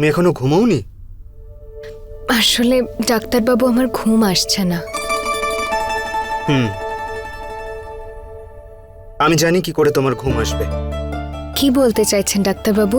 তুমি এখনও ঘুমাওনি? আসলে ডাক্তারবাবু আমার ঘুম আসছে না। হুম। আমি জানি কি করে তোমার ঘুম আসবে। কি বলতে চাইছেন ডাক্তারবাবু?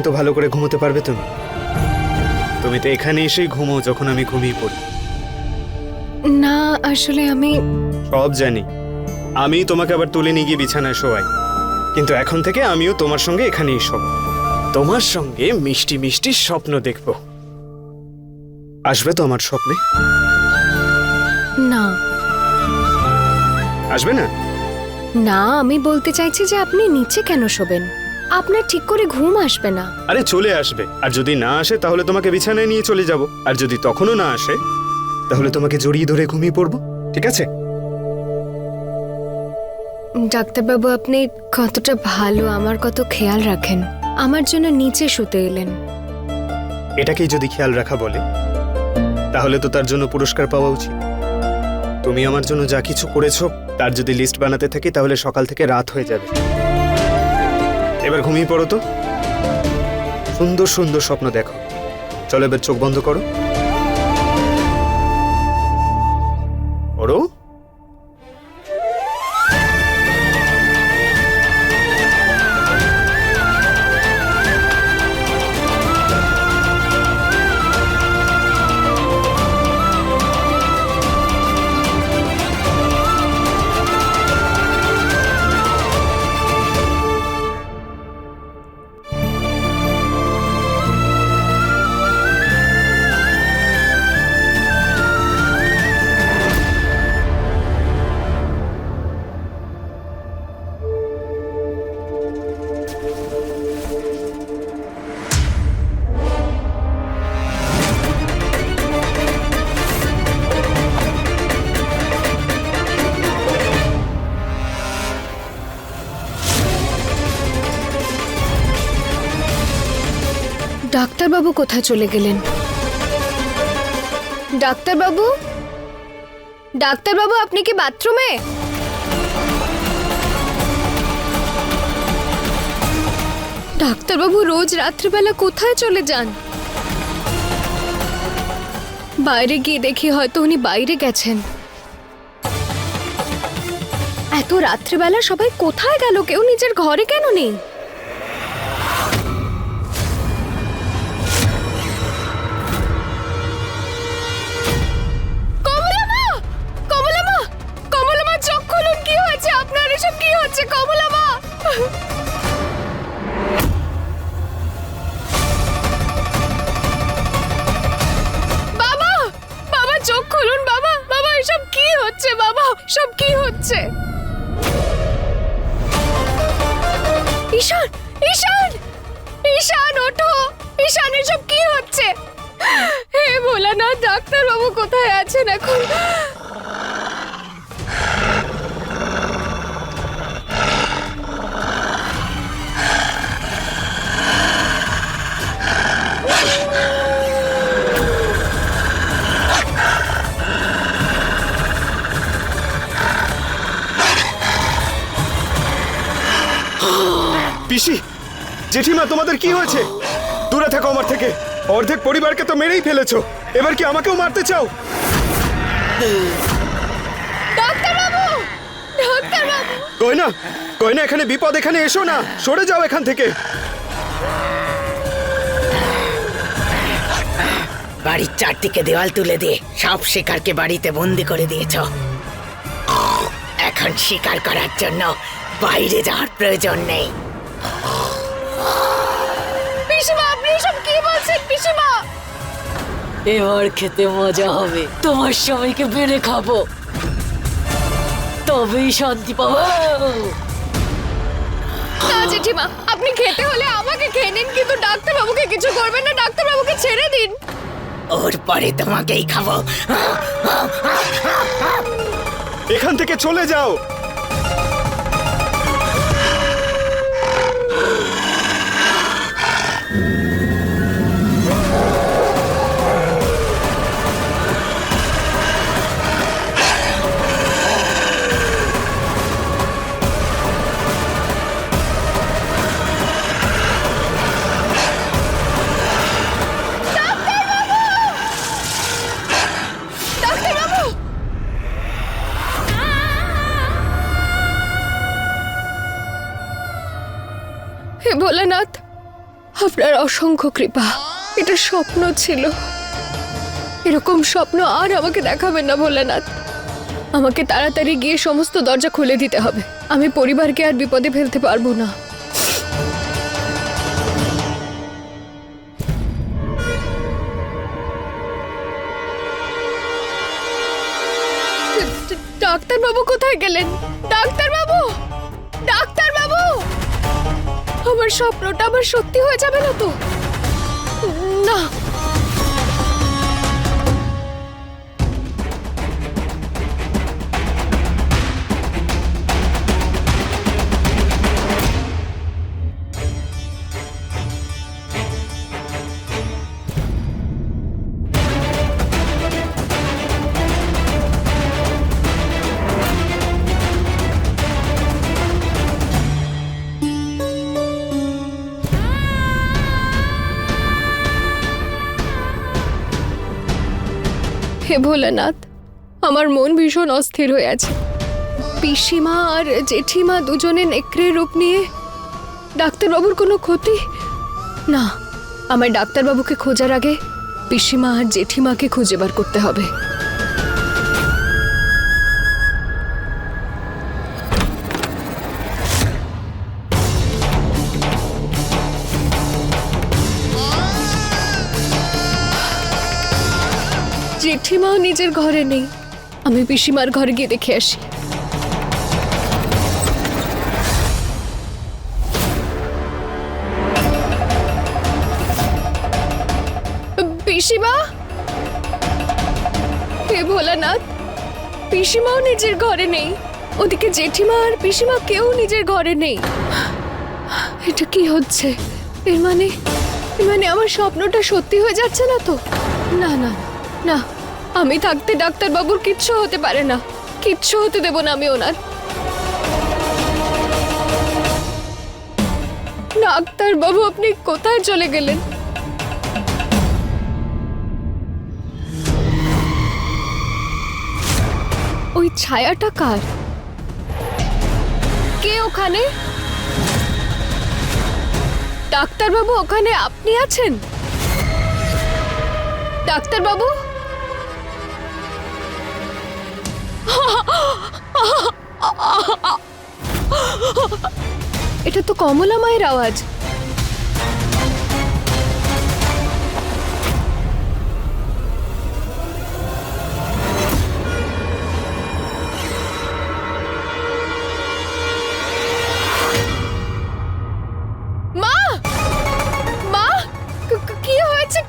এখানে তো ভালো করে ঘুমোতে পারবে তুমি। তুমি তো এখানে এসেই ঘুমো যখন আমি ঘুমিয়ে পড়ি। না আসলে আমি সব জানি। আমি তোমাকে আবার তুলে নিয়ে গিয়ে বিছানায় শোয়াই। কিন্তু এখন থেকে আমিও তোমার সঙ্গে এখানেই শোব। তোমার সঙ্গে মিষ্টি মিষ্টি স্বপ্ন দেখব। আসবে তো আমার স্বপ্নে? না। আসবে না? না আমি বলতে চাইছি যে আপনি নিচে কেন শোবেন? আপনার ঠিক করে ঘুম আসবে না। আরে চলে আসবে। আর যদি না আসে তাহলে তোমাকে বিছানায় নিয়ে চলে যাব। আর যদি তখনও না আসে তাহলে তোমাকে জড়িয়ে ধরে ঘুমিয়ে পড়ব। ঠিক আছে? ডাক্তারবাবু আপনি কতটা ভালো আমার কত খেয়াল রাখেন। আমার জন্য নিচে শুতে এলেন। এটাকেই যদি খেয়াল রাখা বলে তাহলে তো তার জন্য পুরস্কার পাওয়া উচিত। তুমি আমার জন্য যা কিছু করেছ তার যদি লিস্ট বানাতে থাকি তাহলে সকাল থেকে রাত হয়ে যাবে। এবার ঘুমিয়ে পড়ো তো। সুন্দর সুন্দর স্বপ্ন দেখো। চলো এবার চোখ বন্ধ করো। ওরো ডাক্তারবাবু কোথায় চলে গেলেন? ডাক্তারবাবু? ডাক্তারবাবু, আপনি কি বাথরুমে? ডাক্তারবাবু, রোজ রাত্রিবেলা কোথায় চলে যান? বাইরে গিয়ে দেখি হয়তো উনি বাইরে গেছেন। এত রাত্রিবেলা সবাই কোথায় গেল? কেউ নিজের ঘরে কেন নেই? হচ্ছে কমলামা বাবা বাবা, চোখ খুলুন বাবা। বাবা, এসব কি হচ্ছে বাবা? সব কি হচ্ছে? ঈশান ঈশান ঈশান, ওঠো। ঈশান, এসব কি হচ্ছে? হে ভোলানাথ ডাক্তার বাবু কোথায় আছেন এখন? জেঠিমা তোমাদের কি হয়েছে? দূরে থাকো আমার থেকে। অর্ধেক পরিবারকে তো মেরেই ফেলেছো। এবার কি আমাকেও মারতে চাও? ডাক্তার বাবু ডাক্তার গয়না গয়না এখানে বিপদ এখানে এসো না। সরে যাও এখান থেকে। বাড়ির চারদিকে দেওয়াল তুলে দিয়ে সব শিকারকে বাড়িতে বন্দি করে দিয়েছ। এখন শিকার করার জন্য বাইরে যাওয়ার প্রয়োজন নেই। কি পিসিমা। এবার খেতে মজা হবে। তোমার সবাইকে বেড়ে খাব। তবেই শান্তি পাবো। না জেঠিমা আপনি খেতে হলে আমাকে খেয়ে নিন কিন্তু ডাক্তার বাবুকে কিছু করবেন না ডাক্তার বাবুকে ছেড়ে দিন। ওর পরে তোমাকেই খাব। এখান থেকে চলে যাও। হে ভোলানাথ, আপনার অসংখ্য কৃপা। এটা স্বপ্ন ছিল। এরকম স্বপ্ন আর আমাকে দেখাবেন না ভোলানাথ। আমাকে তাড়াতাড়ি গিয়ে সমস্ত দরজা খুলে দিতে হবে। আমি পরিবারকে আর বিপদে ফেলতে পারব না। ডাক্তার বাবু কোথায় গেলেন? ডাক্তার আমার স্বপ্নটা আবার সত্যি হয়ে যাবে না তো? না। হে ভোলানাথ, আমার মন ভীষণ অস্থির হয়ে আছে। পিসিমা আর জেঠিমা দুজনে নেকড়ে রূপ নিয়ে ডাক্তারবাবুর কোনো ক্ষতি? না আমার ডাক্তারবাবুকে খোঁজার আগে পিসিমা আর জেঠিমাকে খুঁজে বার করতে হবে। জেঠিমাও নিজের ঘরে নেই। আমি পিসিমার ঘরে গিয়ে দেখে আসি। পিসিমা? হে ভোলানাথ, পিসিমাও নিজের ঘরে নেই। ওদিকে জেঠিমা আর পিসিমা কেউ নিজের ঘরে নেই। এটা কি হচ্ছে? এর মানে এর মানে আমার স্বপ্নটা সত্যি হয়ে যাচ্ছে না তো? না না না। আমি থাকতে ডাক্তারবাবুর কিচ্ছু হতে পারে না। কিচ্ছু হতে দেব না আমি ওনার। ডাক্তারবাবু, আপনি কোথায় চলে গেলেন? ওই ছায়াটা কার? কে ওখানে? ডাক্তারবাবু, ওখানে আপনি আছেন? ডাক্তারবাবু? এটা তো কমলা মায়ের আওয়াজ।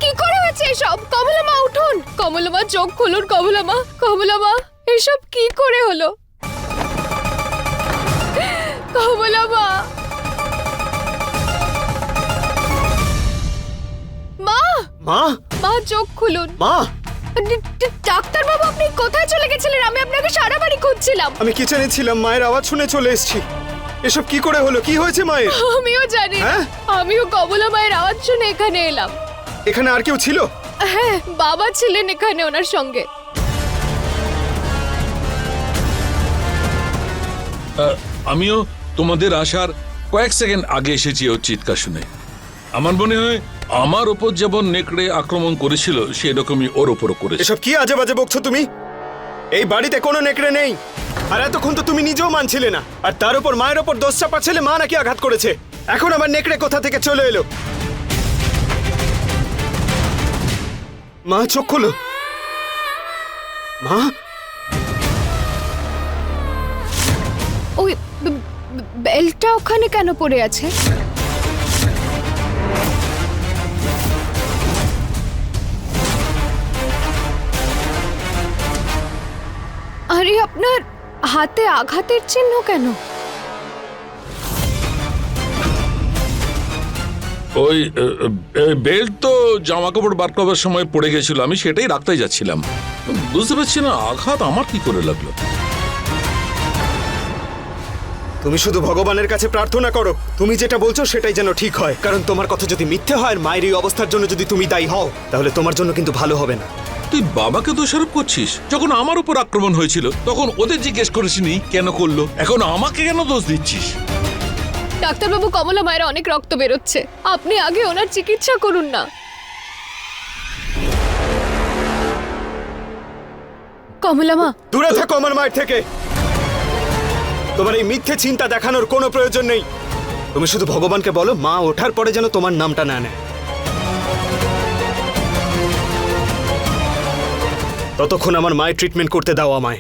কি করে হয়েছে এসব? কমলা মা, উঠুন। কমলা মা, চোখ খুলুন, কমলা মা কমলা মা। এসব কি করে হলো? কমলা মা! মা! মা! মা চোখ খুলুন। মা! ডাক্তার বাবু আপনি কোথায় চলে গেছিলেন? আমি আপনাকে সারা বাড়ি খুঁজছিলাম। আমি কিচেনে ছিলাম মায়ের আওয়াজ শুনে চলে এসেছি। এসব কি করে হলো? কি হয়েছে মায়ের? আমিও জানি। হ্যাঁ? আমিও কমলা মায়ের আওয়াজ শুনে এখানে এলাম। এখানে আর কেউ ছিল? হ্যাঁ বাবা ছিলেন এখানে ওনার সঙ্গে। আমিও তোমাদের আসার কয়েক সেকেন্ড আগে এসেছি ওর চিৎকার শুনে। আমার মনে হয় আমার ওপর যেমন নেকড়ে আক্রমণ করেছিল, সেরকমই ওর ওপরও করেছে। এসব কি আজে বাজে বকছো তুমি? এই বাড়িতে কোনো নেকড়ে নেই। আর এতক্ষণ তো তুমি নিজেও মানছিলে না। আর তার উপর মায়ের ওপর দোষ চাপা ছেলে মা নাকি আঘাত করেছে। এখন আবার নেকড়ে কোথা থেকে চলে এলো? মা, চোখ খোলো। মা ওই বেলটা ওখানে কেন পড়ে আছে? আরে আপনার হাতে আঘাতের চিহ্ন কেন? ওই বেল্ট তো জামা কাপড় বার করবার সময় পড়ে গেছিল, আমি সেটাই রাখতে যাচ্ছিলাম। বুঝতে পারছি না, আঘাত আমার কি করে লাগল? তুমি শুধু ভগবানের কাছে প্রার্থনা করো। তুমি যেটা বলছো সেটাই যেন ঠিক হয়। কারণ তোমার কথা যদি মিথ্যে হয় আর মায়ের এই অবস্থার জন্য যদি তুমি দায়ী হও তাহলে তোমার জন্য কিন্তু ভালো হবে না। তুই বাবাকে দোষারোপ করছিস? যখন আমার উপর আক্রমণ হয়েছিল তখন ওদের জিজ্ঞেস করেছিনি কেন করল? এখন আমাকে কেন দোষ দিচ্ছিস? ডাক্তারবাবু কমলা মায়ের অনেক রক্ত বেরোচ্ছে। আপনি আগে ওনার চিকিৎসা করুন না। কমলা মা! দূরে থাকো আমার মায়ের থেকে। তোমার এই মিথ্যে চিন্তা দেখানোর কোনো প্রয়োজন নেই। তুমি শুধু ভগবানকে বলো মা ওঠার পরে যেন তোমার নামটা না নেয়। ততক্ষণ আমার মায়ের ট্রিটমেন্ট করতে দাও আমায়।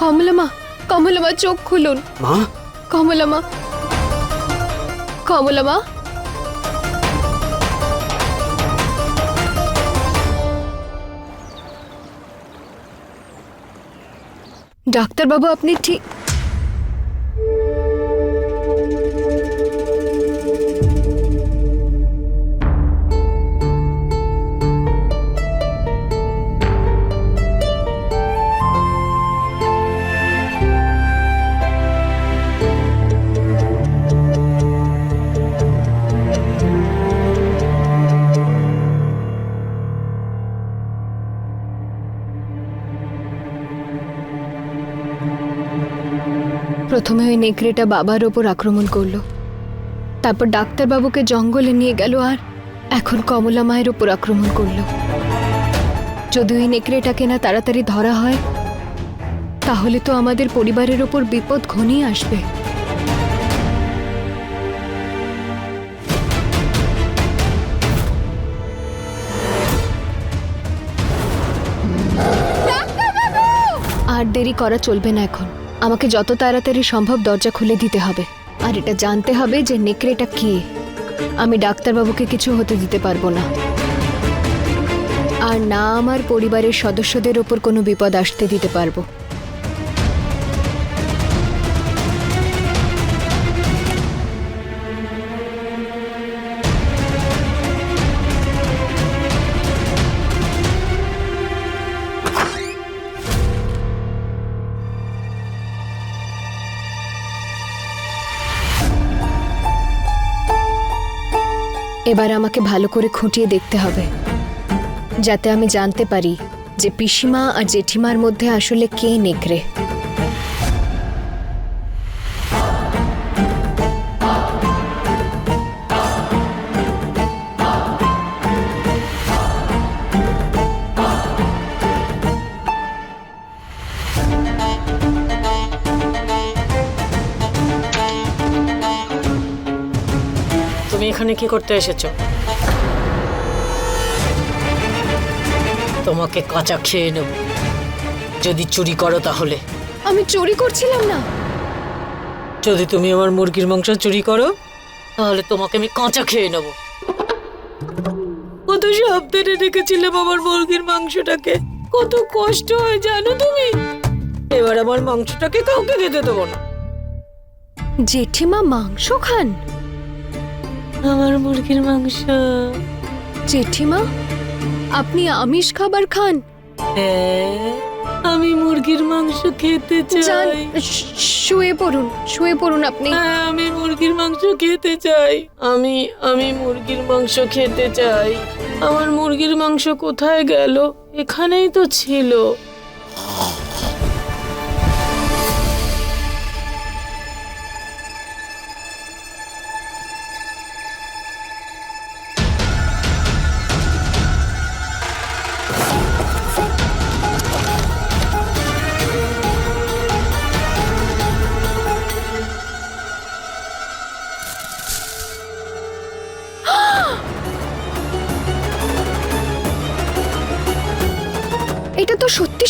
কমলা মা কমলা মা চোখ খুলুন। মা কমলা মা ডাক্তারবাবু আপনি ঠিক প্রথমে ওই নেকড়েটা বাবার ওপর আক্রমণ করল। তারপর ডাক্তারবাবুকে জঙ্গলে নিয়ে গেল আর এখন কমলা মায়ের ওপর আক্রমণ করল। যদি ওই নেকড়েটাকে না তাড়াতাড়ি ধরা হয়, তাহলে তো আমাদের পরিবারের ওপর বিপদ ঘনিয়ে আসবে। আর দেরি করা চলবে না এখন। আমাকে যত তাড়াতাড়ি সম্ভব দরজা খুলে দিতে হবে। আর এটা জানতে হবে যে নেকড়েটা কে। আমি ডাক্তারবাবুকে কিছু হতে দিতে পারব না। আর না আমার পরিবারের সদস্যদের ওপর কোনো বিপদ আসতে দিতে পারব। এবার আমাকে ভালো করে খুঁটিয়ে দেখতে হবে, যাতে আমি জানতে পারি যে পিসিমা আর জেঠিমার মধ্যে আসলে কে নেকড়ে। এখানে কি করতে এসেছ? তোমাকে কাঁচা খেয়ে নেব। যদি চুরি করো তাহলে। আমি চুরি করছিলাম না। যদি তুমি আমার মুরগির মাংস চুরি করো তাহলে তোমাকে আমি কাঁচা খেয়ে নেব। কত সাবধানে রেখেছিলাম আমার মুরগির মাংসটাকে। কত কষ্ট হয় জানো তুমি? এবার আমার মাংসটাকে কাউকে খেতে দেবো না। জেঠিমা মাংস খান? আমার মুরগির মাংস। জেঠিমা আপনি আমিষ খাবার খান। হ্যাঁ আমি মুরগির মাংস খেতে যান চাই শুয়ে পড়ুন শুয়ে পড়ুন আপনি। হ্যাঁ আমি মুরগির মাংস খেতে চাই। আমি আমি মুরগির মাংস খেতে চাই। আমার মুরগির মাংস কোথায় গেল? এখানেই তো ছিল।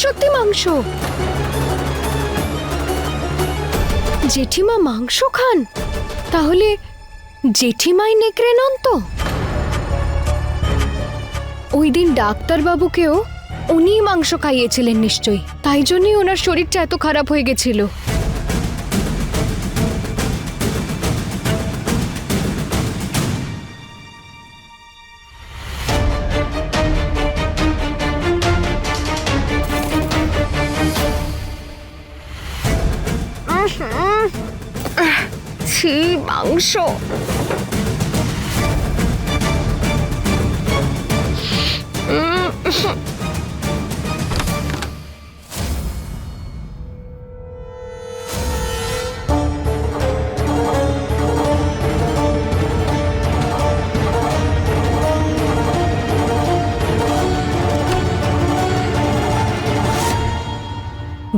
সত্যি মাংস? জেঠিমা মাংস খান? তাহলে জেঠিমাই নেকড়ে নন তো ওই দিন ডাক্তারবাবুকেও উনিই মাংস খাইয়েছিলেন নিশ্চয়ই। তাই জন্যই ওনার শরীরটা এত খারাপ হয়ে গেছিল। ছি মাংস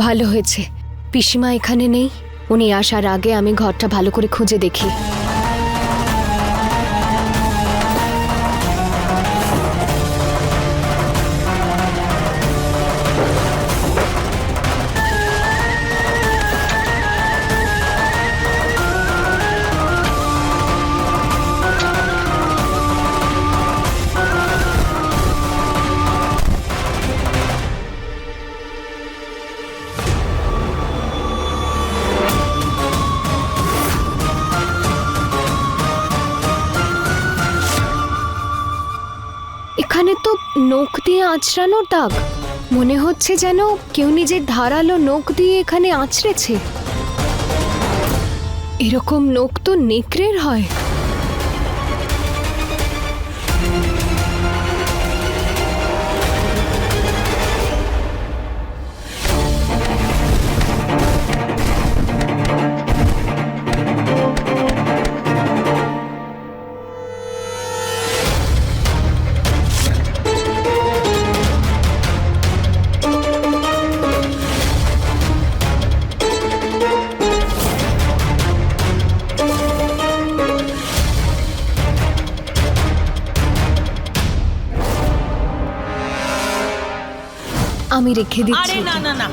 ভালো হয়েছে। পিসিমা এখানে নেই? উনি আসার আগে আমি ঘরটা ভালো করে খুঁজে দেখি। আঁচড়ানোর দাগ। মনে হচ্ছে যেন কেউ নিজের ধারালো নখ দিয়ে এখানে আঁচড়েছে। এরকম নখ তো নেকড়ের হয়। আমি রেখে আরে না না না।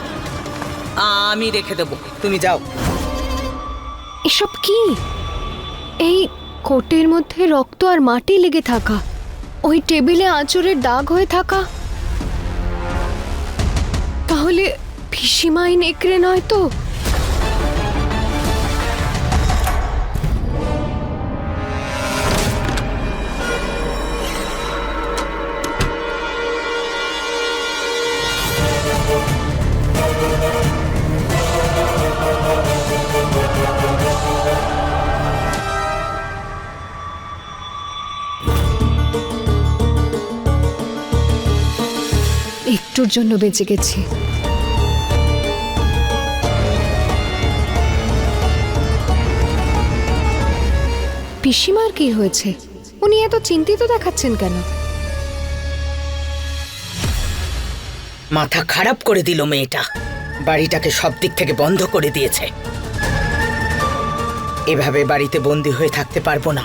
আমি রেখে দেব। তুমি যাও। এসব কি? এই কোটের মধ্যে রক্ত আর মাটি লেগে থাকা। ওই টেবিলে আঁচড়ের দাগ হয়ে থাকা। তাহলে পিসিমাই নেকড়ে নয় তো? একটুর জন্য বেঁচে গেছি। পিসিমার কি হয়েছে? উনি এত চিন্তিত দেখাচ্ছেন কেন? মাথা খারাপ করে দিল মেয়েটা। বাড়িটাকে সব দিক থেকে বন্ধ করে দিয়েছে। এভাবে বাড়িতে বন্দি হয়ে থাকতে পারব না।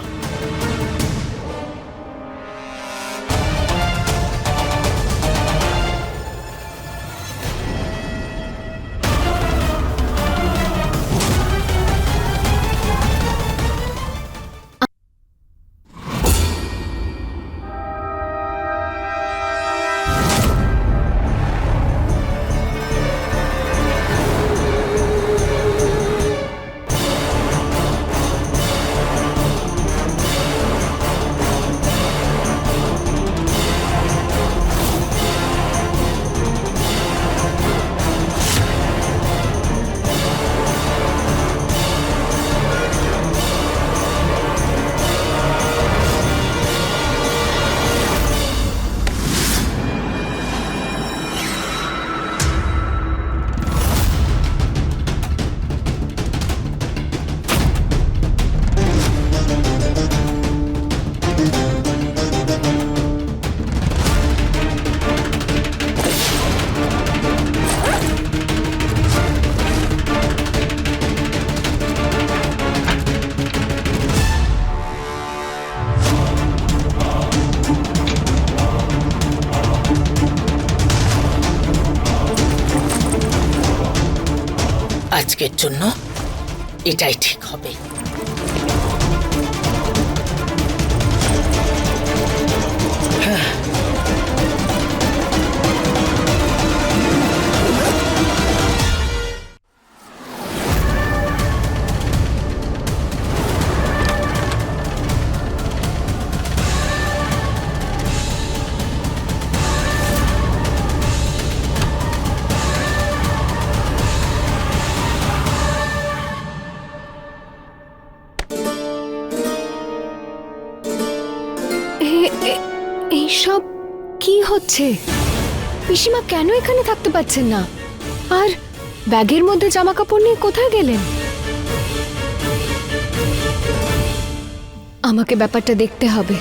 জন্য এটাই ঠিক হবে। কি হচ্ছে পিসিমা কেন এখানে থাকতে পারছেন না? আর ব্যাগের মধ্যে জামা কাপড় নিয়ে কোথায় গেলেন? আমাকে ব্যাপারটা দেখতে হবে।